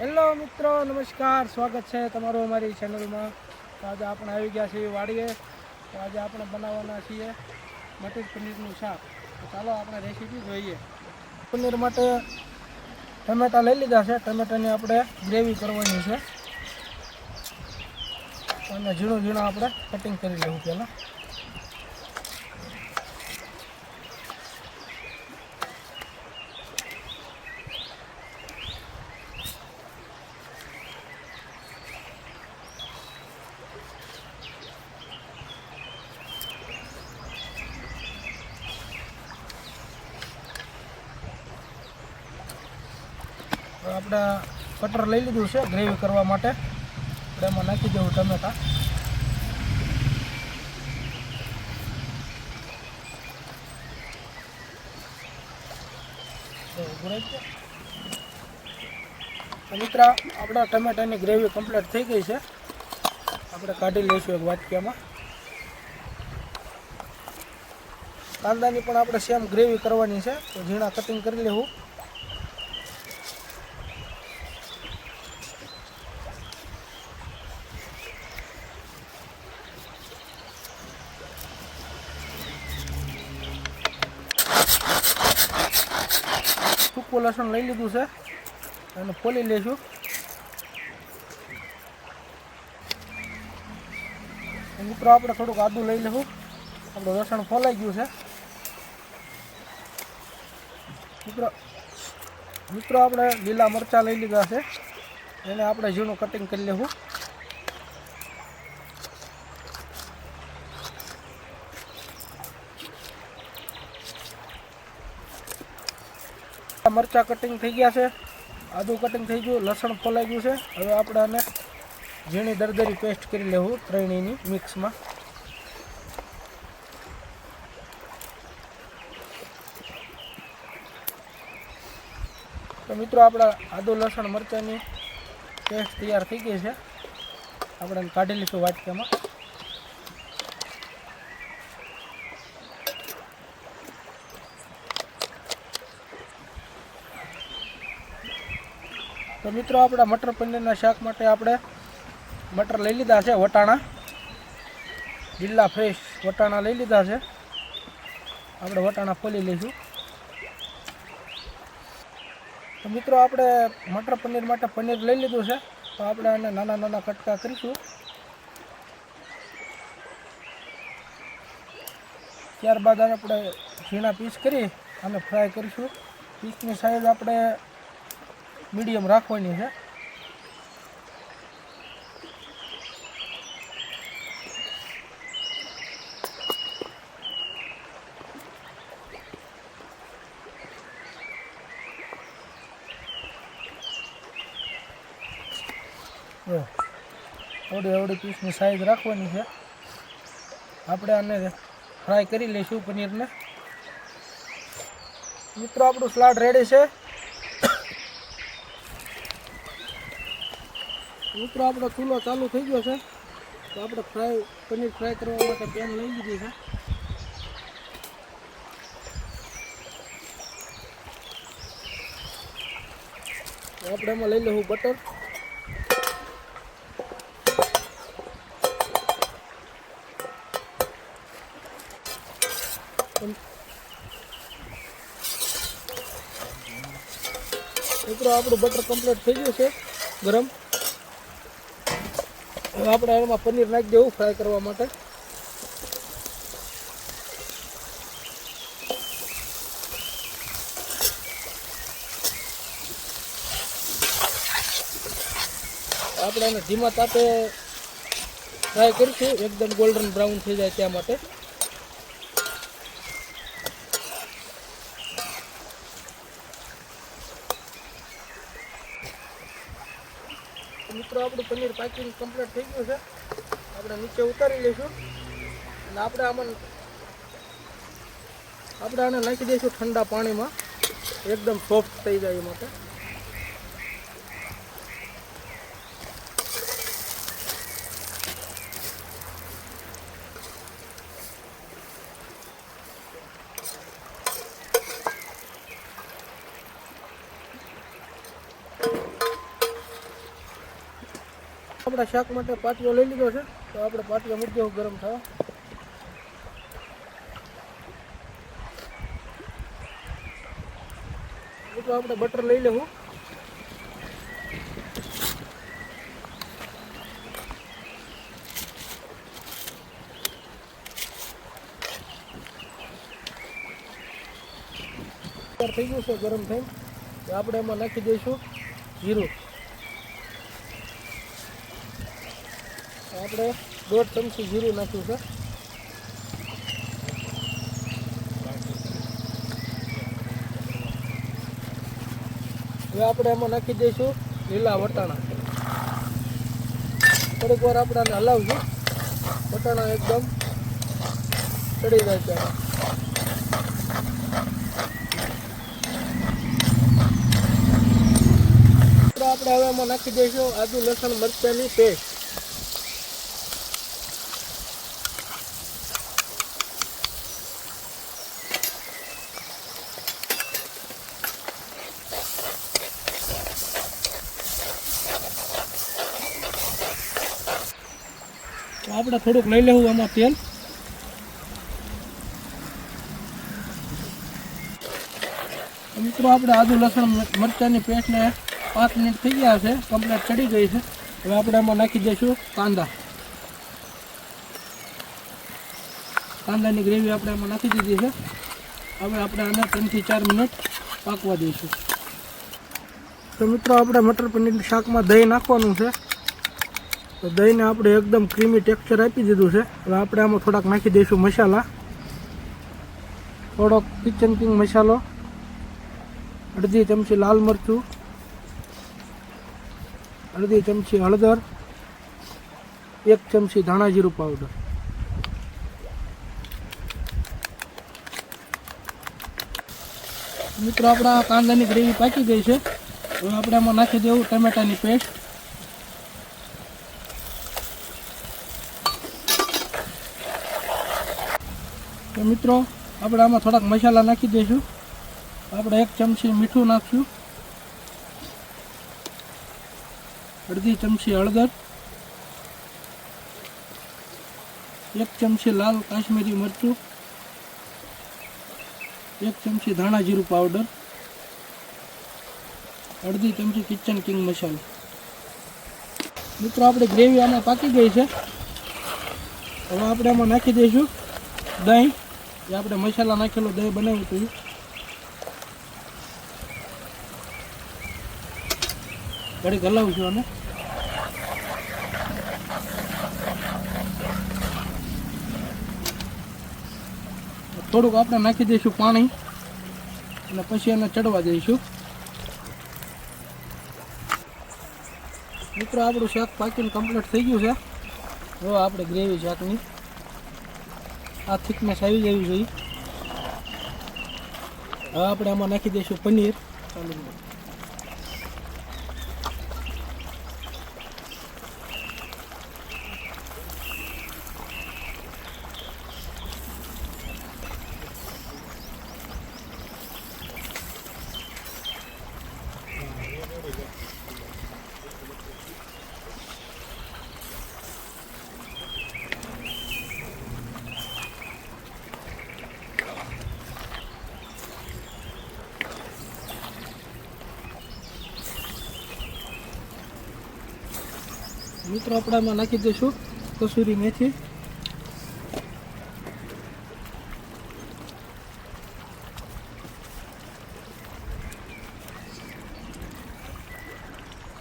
Hello મિત્રો, નમસ્કાર. સ્વાગત છે તમારું અમારી ચેનલમાં. તો આજે આપણે આવી ગયા છીએ વાડીએ. તો આજે આપણે બનાવવાના છીએ મટર પનીરનું શાક. તો ચાલો આપણે રેસીપી જોઈએ. પનીર માટે ટમેટા લઈ લીધા છે. ટમેટાની આપણે ગ્રેવી કરવાની છે. અને ઝીણું ઝીણું આપણે કટિંગ કરી લેવું પહેલાં. આપણે કટર લઈ લીધું છે ગ્રેવી કરવા માટે. આપણે એમાં નાખી દેવું ટમેટા. મિત્ર, આપણા ટમેટાની ગ્રેવી કમ્પ્લીટ થઈ ગઈ છે. આપણે કાઢી લઈશું એક વાટકીમાં કાંદાની પણ આપણે સેમ ગ્રેવી કરવાની છે. તો ઝીણા કટિંગ કરી લેવું. સૂકું લસણ લઈ લીધું છે અને ફોલી લઈશું મિત્રો, આપણે થોડુંક આદું લઈ લઈશું આપણું લસણ ફોલાઈ ગયું છે. મિત્રો મિત્રો, આપણે લીલા મરચાં લઈ લીધા છે. એને આપણે ઝીણું કટિંગ કરી લેવું મરચાં કટિંગ થઈ ગયા છે. આદું કટિંગ થઈ ગયું, લસણ ફોલાઈ ગયું છે. હવે આપણે આને ઝીણી દરદરી પેસ્ટ કરી લેવું ત્રણેયની મિક્સમાં તો મિત્રો, આપણા આદુ, લસણ, મરચાંની પેસ્ટ તૈયાર થઈ ગઈ છે. આપણે કાઢી લઈશું વાટકામાં. તો મિત્રો આપણે મટર પનીરના શાક માટે આપણે મટર લઈ લીધા છે વટાણા. લીલા ફ્રેશ વટાણા લઈ લીધા છે. આપણે વટાણા ફોલી લઈશું. તો મિત્રો આપણે મટર પનીર માટે પનીર લઈ લીધું છે. તો આપણે આને નાના નાના કટકા કરીશું. ત્યારબાદ આપણે ઝીણા પીસ કરી અને ફ્રાય કરીશું. પીસની સાઈઝ આપણે મીડિયમ રાખવાની છે. આવડી આવડી પીસની સાઈઝ રાખવાની છે. આપણે આને ફ્રાય કરી લઈશું પનીરને. મિત્રો, આપણું સલાડ રેડી છે. મિત્રો, આપણો ચૂલો ચાલુ થઈ ગયો છે. તો આપણે ફ્રાય, પનીર ફ્રાય કરવા માટે પેન લઈ લીધી છે. તો આપણે એમાં લઈ લેવું બટર. મિત્રો, આપણું બટર કમ્પ્લીટ થઈ ગયું છે ગરમ. હવે આપણે એમાં પનીર નાખી દેવું ફ્રાય કરવા માટે. આપણે એને ધીમા તાપે ફ્રાય કરીશું, એકદમ ગોલ્ડન બ્રાઉન થઈ જાય ત્યાં માટે મિત્રો આપણું પનીર પાકીને કમ્પ્લીટ થઈ ગયું છે. આપણે નીચે ઉતારી લઈશું. અને આપણે આમાં આપણે આને નાખી દઈશું ઠંડા પાણીમાં. એકદમ સોફ્ટ થઈ જાય એ માટે આપણા શાક માટે પાટીઓ લઈ લીધો છે. તો આપણે પાટીઓ મૂકી દેવું ગરમ થવા. મિત્રો આપણે બટર લઈ લેવું. તૈયાર થઈ ગયું છે ગરમ થઈને. તો આપણે એમાં નાખી દઈશું જીરું. આપણે દોઢ ચમચી જીરું નાખ્યું છે. હવે આપણે એમાં નાખી દઈશું લીલા વટાણા. થોડીક વાર આપણે આને હલાવશું વટાણા એકદમ ચડી જાય છે. આપણે હવે એમાં નાખી દઈશું આદુ લસણ મરચાંની પેસ્ટ. આપણે થોડુંક લઈ લેવું આમાં તેલ. મિત્રો, આપણે આદુ, લસણ મરચાંની પેસ્ટને પાંચ મિનિટ થઈ ગયા છે. કમ્પ્લેટ ચડી ગઈ છે. હવે આપણે એમાં નાખી દઈશું કાંદા. કાંદાની ગ્રેવી આપણે એમાં નાખી દીધી છે. હવે આપણે આને ત્રણથી ચાર મિનિટ પાકવા દઈશું. તો મિત્રો, આપણે મટર પનીર શાકમાં દહીં નાખવાનું છે. તો દહીંને આપણે એકદમ ક્રીમી ટેક્સચર આપી દીધું છે. હવે આપણે આમાં થોડાક નાખી દઈશું મસાલા. થોડોક કિચન કિંગ મસાલો. અડધી ચમચી લાલ મરચું. અડધી ચમચી હળદર. એક ચમચી ધાણા જીરું પાવડર મિત્રો, આપણા કાંદાની ગ્રેવી પાકી ગઈ છે. હવે આપણે આમાં નાખી દેવું ટમેટાની પેસ્ટ. તો મિત્રો, આપણે આમાં થોડાક મસાલા નાખી દઈશું. આપણે એક ચમચી મીઠું નાખશું. અડધી ચમચી હળદર. એક ચમચી લાલ કાશ્મીરી મરચું. એક ચમચી ધાણા જીરું પાવડર. અડધી ચમચી કિચન કિંગ મસાલો. મિત્રો, આપણી ગ્રેવી આમાં પાકી ગઈ છે. હવે આપણે આમાં નાખી દઈશું દહીં. જે આપણે મસાલા નાખેલો દહીં બનાવ્યું હતું એ. ઘડીક હલાવશું અને થોડુંક આપણે નાખી દઈશું પાણી અને પછી એને ચડવા દઈશું. મિત્રો, આપણું શાક પાકીને કમ્પ્લીટ થઈ ગયું છે. હવે આપણે ગ્રેવી શાકની. આ થીકનેસ આવી જવી જોઈએ. હવે આપણે આમાં નાખી દઈશું પનીર. ચાલુ મિત્રો આપણે આમાં નાખી દઈશું કસૂરી મેથી.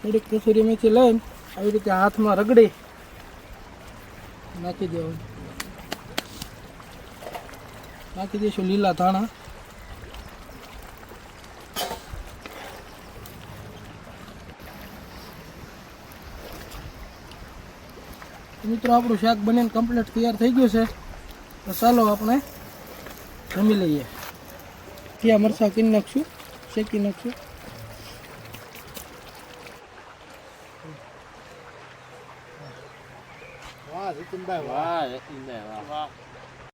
થોડીક કસૂરી મેથી લઈને આવી રીતે હાથમાં રગડી નાખી દેવાનું. નાખી દઈશું લીલા ધાણા. મિત્રો આપણું શાક બનીને કમ્પ્લીટ તૈયાર થઈ ગયું છે. તો ચાલો આપણે જમી લઈએ. ત્યાં મરચાં કીને નાખશું? શેકી નાખશું? વાહ જતીનભાઈ વાહ. વાહ. વાહ.